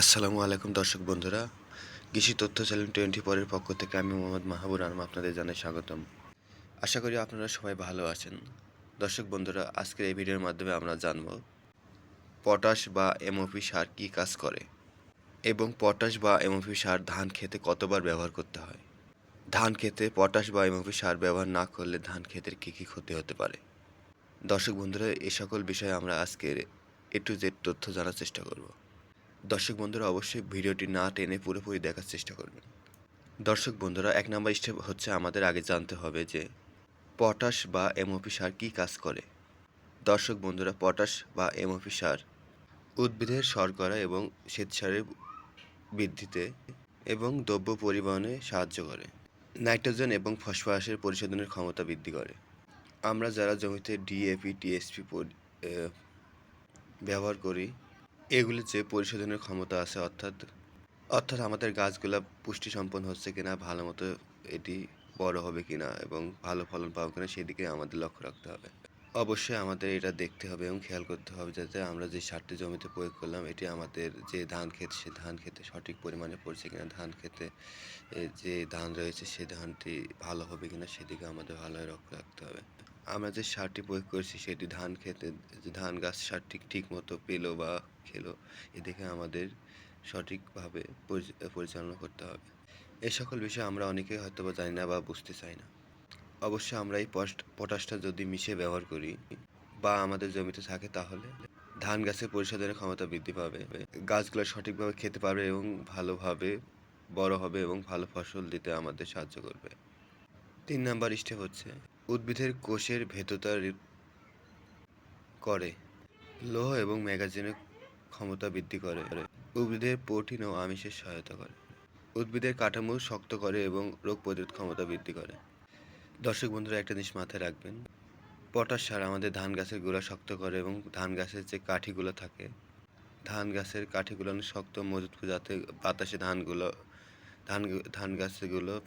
আসসালামু আলাইকুম দর্শক বন্ধুরা। কৃষি তথ্য চ্যানেল টোয়েন্টি ফোরের পক্ষ থেকে আমি মোহাম্মদ মাহবুর আলম আপনাদের জানাই স্বাগতম। আশা করি আপনারা সবাই ভালো আছেন। দর্শক বন্ধুরা, আজকের এই ভিডিওর মাধ্যমে আমরা জানব পটাশ বা এমওপি সার কী কাজ করে এবং পটাশ বা এমওপি সার ধান খেতে কতবার ব্যবহার করতে হয়? ধান খেতে পটাশ বা এমওপি সার ব্যবহার না করলে ধান ক্ষেতের কী কী ক্ষতি হতে পারে? দর্শক বন্ধুরা এই সকল বিষয়ে আমরা আজকের এ টু জেড তথ্য জানার চেষ্টা করব। দর্শক বন্ধুরা, অবশ্যই ভিডিওটি না টেনে পুরোপুরি দেখার চেষ্টা করবেন। দর্শক বন্ধুরা, এক নম্বর স্টেপ হচ্ছে আমাদের আগে জানতে হবে যে পটাশ বা এমওপি সার কী কাজ করে। দর্শক বন্ধুরা, পটাশ বা এমওপি সার উদ্ভিদের শর্করা এবং শ্বেতসারের বৃদ্ধিতে এবং দ্রব্য পরিবহনে সাহায্য করে। নাইট্রোজেন এবং ফসফরাসের পরিশোধনের ক্ষমতা বৃদ্ধি করে। আমরা যারা জমিতে ডিএপি, টিএসপি ব্যবহার করি এগুলি যে পরিশোধনের ক্ষমতা আছে, অর্থাৎ অর্থাৎ আমাদের গাছগুলা পুষ্টি সম্পন্ন হচ্ছে কিনা, ভালো মতো এটি বড় হবে কিনা এবং ভালো ফলন পাবো কিনা, সেদিকে আমাদের লক্ষ্য রাখতে হবে। অবশ্যই আমাদের এটা দেখতে হবে এবং খেয়াল করতে হবে যাতে আমরা যে সারটি জমিতে প্রয়োগ করলাম, এটি আমাদের যে ধান ক্ষেত, সে ধান খেতে সঠিক পরিমাণে পড়ছে কিনা, ধান খেতে যে ধান রয়েছে, সে ধানটি ভালো হবে কিনা, সেদিকে আমাদের ভালোভাবে লক্ষ্য রাখতে হবে। আমরা যে সারটি প্রয়োগ করছি, সেটি ধান খেতে ধান গাছ সারটি ঠিক মতো পেল বা খেলো এদিকে আমাদের সঠিকভাবে পরিচালনা করতে হবে। এই সকল বিষয়ে আমরা অনেকেই হয়তো বা জানি না বা বুঝতে চাই না। অবশ্য আমরা এই পটাশটা যদি মিশে ব্যবহার করি বা আমাদের জমিতে থাকে তাহলে ধান গাছের পরিশোধনের ক্ষমতা বৃদ্ধি পাবে। গাছগুলো সঠিকভাবে খেতে পারবে এবং ভালোভাবে বড় হবে এবং ভালো ফসল দিতে আমাদের সাহায্য করবে। তিন নাম্বার স্টেপ হচ্ছে উদ্ভিদের কোষের ভেতরতা রি- করে। লোহ এবং ম্যাগাজিনের ক্ষমতা বৃদ্ধি করে। উদ্ভিদের প্রোটিন ও আমিষের সহায়তা করে। উদ্ভিদের কাঠামো শক্ত করে এবং রোগ প্রতিরোধ ক্ষমতা বৃদ্ধি করে। দর্শক বন্ধুরা, একটা জিনিস মাথায় রাখবেন। পটাশ সার আমাদের ধান গাছের গোড়া শক্ত করে এবং ধান গাছের যে কাঠিগুলো থাকে, ধান গাছের কাঠিগুলো শক্ত মজবুত যাতে বাতাসে ধানগুলো, ধান ধান গাছগুলো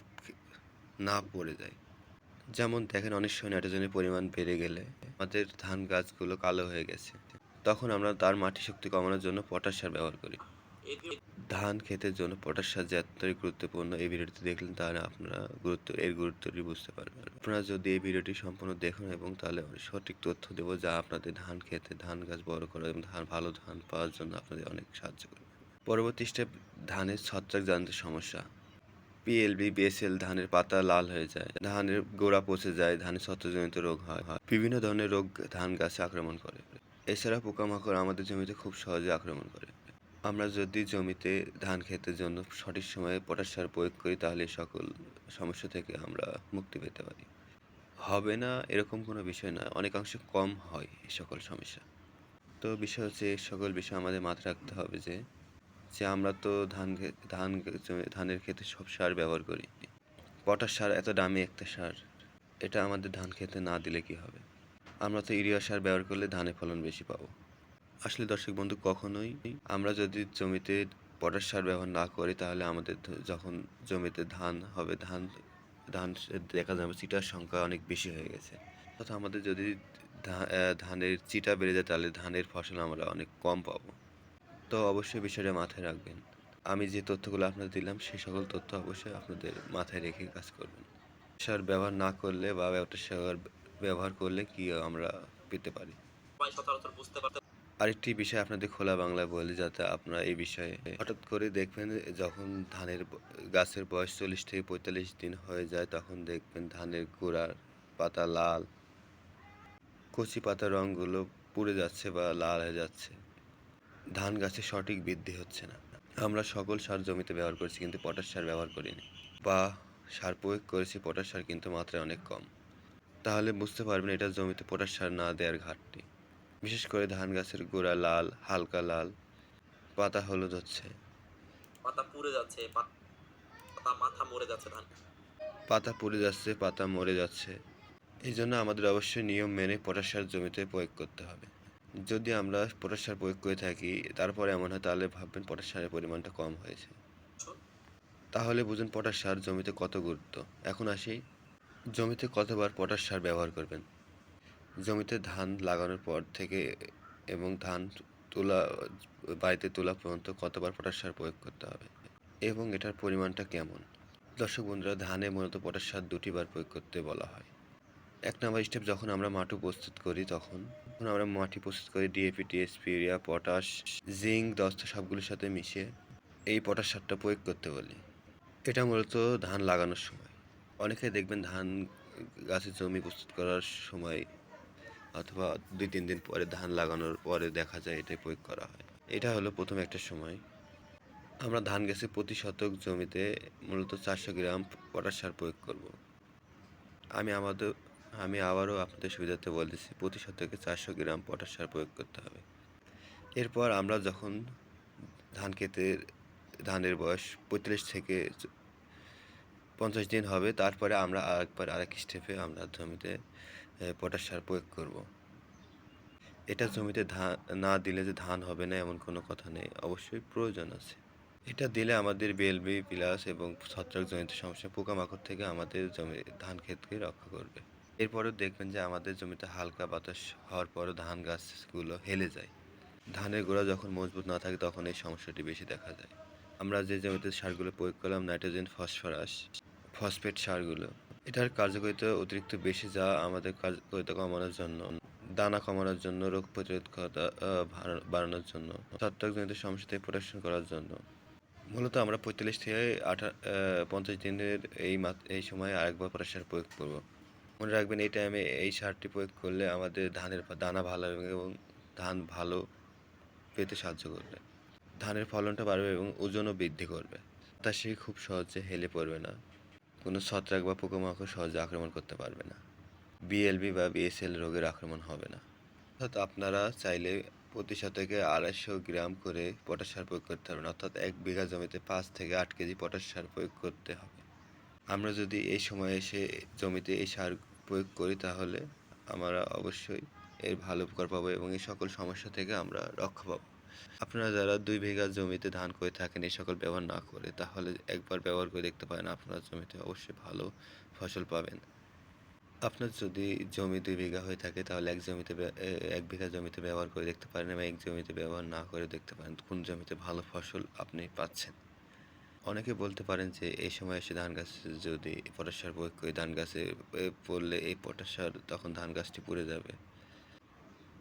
না পড়ে যায়। যেমন দেখেন অনেক সময় নাইট্রোজেনের পরিমাণ বেড়ে গেলে আমাদের ধান গাছগুলো কালো হয়ে গেছে। তখন আমরা তার মাটি শক্তি কমানোর জন্য পটাশ সার ব্যবহার করি। ধান ক্ষেতের জন্য পটাশ সার যে এতটাই গুরুত্বপূর্ণ, এই ভিডিওটি দেখলেন তাহলে আপনারা গুরুত্ব, এর গুরুত্বটি বুঝতে পারবেন। আপনারা যদি এই ভিডিওটি সম্পূর্ণ দেখুন এবং তাহলে সঠিক তথ্য দেবো যা আপনাদের ধান খেতে ধান গাছ বড় করা এবং ধান, ভালো ধান পাওয়ার জন্য আপনাদের অনেক সাহায্য করবে। পরবর্তী স্টেপ ধানের ছত্রাক জানতে সমস্যা। পিএলবি বিএসএল ধানের পাতা লাল হয়ে যায়। ধানের গোড়া পচে যায়, ধানের ছত্রজনিত রোগ হয়। হয়। বিভিন্ন ধরনের রোগ ধান গাছে আক্রমণ করে। এছাড়া পোকামাকড় আমাদের জমিতে খুব সহজে আক্রমণ করে। আমরা যদি জমিতে ধান ক্ষেতের জন্য সঠিক সময়ে পটাশ সার প্রয়োগ করি, তাহলে সকল সমস্যা থেকে আমরা মুক্তি পেতে পারি। হবে না এরকম কোনো বিষয় না অনেকাংশে কম হয় এই সকল সমস্যা। তো বিষয় হচ্ছে, এই সকল বিষয় আমাদের মাথায় রাখতে হবে যে যে আমরা তো ধান ধান ধানের ক্ষেতে সব সার ব্যবহার করি। পটাশ সার এত দামি একটা সার, এটা আমাদের ধান খেতে না দিলে কি হবে? আমরা তো ইউরিয়া সার ব্যবহার করলে ধানে ফলন বেশি পাবো। আসলে দর্শক বন্ধু, কখনোই আমরা যদি জমিতে পটাশ সার ব্যবহার না করি, তাহলে আমাদের যখন জমিতে ধান হবে, ধান ধান দেখা যাবে চিটার সংখ্যা অনেক বেশি হয়ে গেছে। অর্থাৎ আমাদের যদি ধানের চিটা বেড়ে যায়, তাহলে ধানের ফসল আমরা অনেক কম পাবো। তো অবশ্যই বিষয়টা মাথায় রাখবেন। আমি যে তথ্যগুলো আপনাদের দিলাম সেই সকল তথ্য অবশ্যই আপনাদের মাথায় রেখে কাজ করবেন। সার ব্যবহার না করলে বা একটা সার ব্যবহার করলে কি আমরা পেতে পারি? আরেকটি বিষয় আপনাদের খোলা বাংলায় বলি যাতে আপনারা এই বিষয়ে হঠাৎ করে দেখবেন যখন ধানের গাছের বয়স চল্লিশ থেকে পঁয়তাল্লিশ দিন হয়ে যায় তখন দেখবেন ধানের গোড়ার পাতা লাল কচি পাতার রঙগুলো পুড়ে যাচ্ছে বা লাল হয়ে যাচ্ছে। ধান গাছে সঠিক বৃদ্ধি হচ্ছে না। আমরা সকল সার জমিতে ব্যবহার করছি কিন্তু পটাশ সার ব্যবহার করিনি। বা সার প্রয়োগ করেছি পটাশ সার কিন্তু মাত্রায় অনেক কম। তাহলে বুঝতে পারবেন এটা জমিতে পটাশ সার না দেওয়ার ঘাটতি। বিশেষ করে ধান গাছের গোড়া লাল হালকা লাল পাতা হলুদ হচ্ছে। পাতা পুড়ে যাচ্ছে পাতা মাথা মরে যাচ্ছে ধান। পাতা পুড়ে যাচ্ছে পাতা মরে যাচ্ছে। এই জন্য আমাদের অবশ্যই নিয়ম মেনে পটাশ সার জমিতে প্রয়োগ করতে হবে। যদি আমরা পটাশ সার প্রয়োগ করে থাকি, তারপরে এমন হয়, তাহলে ভাববেন পটাশ সারের পরিমাণটা কম হয়েছে। তাহলে বুঝুন পটাশ সার জমিতে কত গুরুত্ব। এখন আসি, জমিতে কতবার পটাশ সার ব্যবহার করবেন? জমিতে ধান লাগানোর পর থেকে এবং ধান তোলা, বাড়িতে তোলা পর্যন্ত কতবার পটাশ সার প্রয়োগ করতে হবে? এবং এটার পরিমাণটা কেমন? দর্শক বন্ধুরা, ধানে মূলত পটাশ সার দুটি বার প্রয়োগ করতে বলা হয়। এক নম্বর স্টেপ যখন আমরা মাটি প্রস্তুত করি, তখন তখন আমরা মাটি প্রস্তুত করি DAP TSP urea potash zinc দস্তা সবগুলোর সাথে মিশিয়ে এই পটাশ সারটা প্রয়োগ করতে বলি। এটা মূলত ধান লাগানোর সময়। অনেকে দেখবেন ধান গাছের জমি প্রস্তুত করার সময় অথবা দুই, তিন দিন পরে ধান লাগানোর পরে দেখা যায় এটা প্রয়োগ করা হয়। এটা হলো প্রথম একটা সময়। আমরা ধান গাছে প্রতি শতক জমিতে মূলত চারশো গ্রাম পটাশ সার প্রয়োগ করব। আমি আমাদের আমি আবারও আপনাদের সুবিধার্থে বলতেছি, প্রতি শতকে চারশো গ্রাম পটাশ সার প্রয়োগ করতে হবে। এরপর আমরা যখন ধান খেতে, ধানের বয়স পঁয়তাল্লিশ থেকে পঞ্চাশ দিন হবে, তারপরে আমরা আরেকবার আরেক স্টেপে আমরা জমিতে পটাশ সার প্রয়োগ করব। এটা জমিতে ধান না দিলে যে ধান হবে না এমন কোনো কথা নেই, অবশ্যই প্রয়োজন আছে। এটা দিলে আমাদের বিএলবি প্লাস এবং ছত্রাকজনিত সমস্যা পোকামাকড় থেকে আমাদের জমি, ধান ক্ষেতকে রক্ষা করবে। এরপরেও দেখবেন যে আমাদের জমিতে হালকা বাতাস হওয়ার পরও ধান গাছগুলো হেলে যায়। ধানের গোড়া যখন মজবুত না থাকে তখন এই সমস্যাটি বেশি দেখা যায় আমরা যে জমিতে সারগুলো প্রয়োগ করলাম, নাইট্রোজেন, ফসফরাস, ফসফেট সারগুলো, এটার কার্যকারিতা অতিরিক্ত বেশি যা আমাদের কার্যকারিতা কমানোর জন্য, দানা কমানোর জন্য, রোগ প্রতিরোধকতা বাড়ানোর জন্য ছত্রাকজনিত সমস্যা থেকে প্রোটেকশন করার জন্য। মূলত আমরা পঁয়তাল্লিশ থেকে আঠা পঞ্চাশ দিনের এই এই সময় আরেকবার পটাশ সার প্রয়োগ করব। মনে রাখবেন, এই টাইমে এই সারটি প্রয়োগ করলে আমাদের ধানের দানা ভালো হবে এবং ধান ভালো পেতে সাহায্য করবে। ধানের ফলনটা বাড়বে এবং ওজনও বৃদ্ধি করবে। তাতে খুব সহজে হেলে পড়বে না। কোনো ছত্রাক বা পোকামাকড় সহজে আক্রমণ করতে পারবে না। বিএলবি বা বিএসএল রোগের আক্রমণ হবে না। অর্থাৎ আপনারা চাইলে প্রতি শতকে আড়াইশো গ্রাম করে পটাশ সার প্রয়োগ করতে পারবেন। অর্থাৎ এক বিঘা জমিতে পাঁচ থেকে আট কেজি পটাশ সার প্রয়োগ করতে হবে। আমরা যদি এই সময় এসে জমিতে এই সার প্রয়োগ করি তাহলে আমরা অবশ্যই এর ভালো উপকার পাবো এবং এই সকল সমস্যা থেকে আমরা রক্ষা পাবো। আপনারা যারা দুই বিঘা জমিতে ধান করে থাকেন, এই সকল ব্যবহার না করে তাহলে একবার ব্যবহার করে দেখতে পারেন আপনার জমিতে অবশ্যই ভালো ফসল পাবেন। আপনার যদি জমি দুই বিঘা হয়ে থাকে তাহলে এক জমিতে এক বিঘা জমিতে ব্যবহার করে দেখতে পারেন এবং এক জমিতে ব্যবহার না করে দেখতে পারেন কোন জমিতে ভালো ফসল আপনি পাচ্ছেন। অনেকে বলতে পারেন যে, এই সময় এসে ধান গাছে যদি পটাশ সার প্রয়োগ করি, ধান গাছে পড়লে এই পটাশ সার তখন ধান গাছটি পুড়ে যাবে।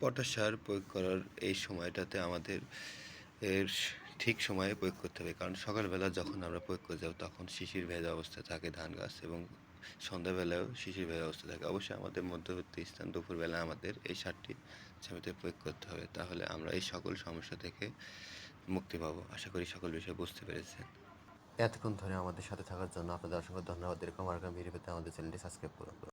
পটাশ সার প্রয়োগ করার এই সময়টাতে আমাদের এর ঠিক সময়ে প্রয়োগ করতে হবে। কারণ সকালবেলা যখন আমরা প্রয়োগ করে যাব, তখন শিশির ভেজা অবস্থায় থাকে ধান গাছ এবং সন্ধ্যাবেলাও শিশির ভেজা অবস্থা থাকে। অবশ্যই আমাদের মধ্যবর্তী স্থান দুপুরবেলা আমাদের এই সারটি জমিতে প্রয়োগ করতে হবে। তাহলে আমরা এই সকল সমস্যা থেকে মুক্তি পাবো। আশা করি সকল বিষয়ে বুঝতে পেরেছেন। এতক্ষণ ধরে আমাদের সাথে থাকার জন্য আপনাদের অসংখ্য ধন্যবাদ। এরকম আরকাম ভিডিও পেতে আমাদের চ্যানেলটি সাবস্ক্রাইব করুন।